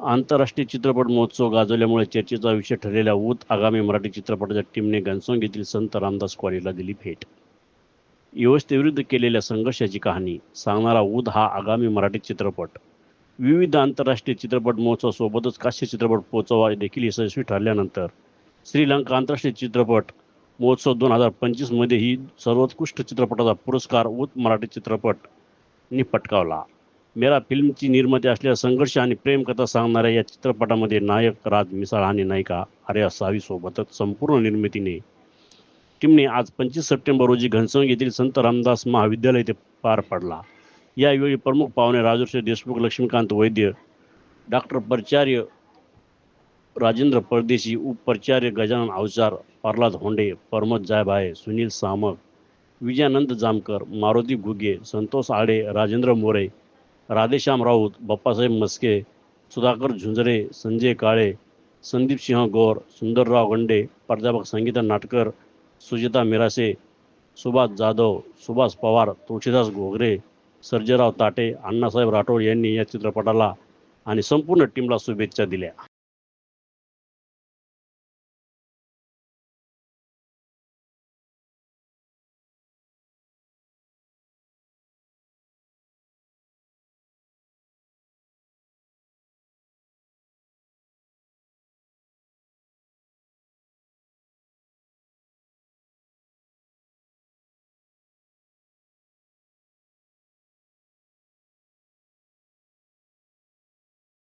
आंतरराष्ट्रीय चित्रपट महोत्सव गाजवल्यामुळे चर्चेचा विषय ठरलेल्या ऊत आगामी मराठी चित्रपटाच्या टीमने घनसोंग येथील संत रामदास कॉलेजला दिली भेट. व्यवस्थेविरुद्ध केलेल्या संघर्षाची कहाणी सांगणारा ऊद हा आगामी मराठी चित्रपट. विविध आंतरराष्ट्रीय चित्रपट महोत्सवासोबतच काश्य चित्रपट पोहोचवा देखील यशस्वी ठरल्यानंतर श्रीलंका आंतरराष्ट्रीय चित्रपट महोत्सव दोन हजार पंचवीसमध्येही सर्वोत्कृष्ट चित्रपटाचा पुरस्कार ऊत मराठी चित्रपटनी पटकावला. मेरा फिल्मची निर्माती असलेल्या संघर्ष आणि प्रेमकथा सांगणाऱ्या या चित्रपटामध्ये नायक राज मिसाळ आणि नायिका आर्या सावीसोबतच संपूर्ण निर्मितीने टीमने आज पंचवीस सप्टेंबर रोजी घनसंग येथील संत रामदास महाविद्यालय येथे पार पडला. यावेळी प्रमुख पाहुणे राजर्षी देशमुख लक्ष्मीकांत वैद्य डॉक्टर प्राचार्य राजेंद्र परदेशी उपप्राचार्य गजानन अवचार प्रल्हाद होंडे प्रमोद जायभाये सुनील सामक विजयानंद जामकर मारुती घुगे संतोष आडे राजेंद्र मोरे राधेश्याम राऊत बाप्पासाहेब मस्के सुधाकर झुंजरे संजय काळे संदीप सिंह गौर सुंदरराव गंडे प्राध्यापक संगीता नाटकर सुजिता मिरासे सुभाष जाधव सुभाष पवार तुळशीदास घोगरे सर्जेराव ताटे अण्णासाहेब राठोड यांनी या चित्रपटाला आणि संपूर्ण टीमला शुभेच्छा दिल्या.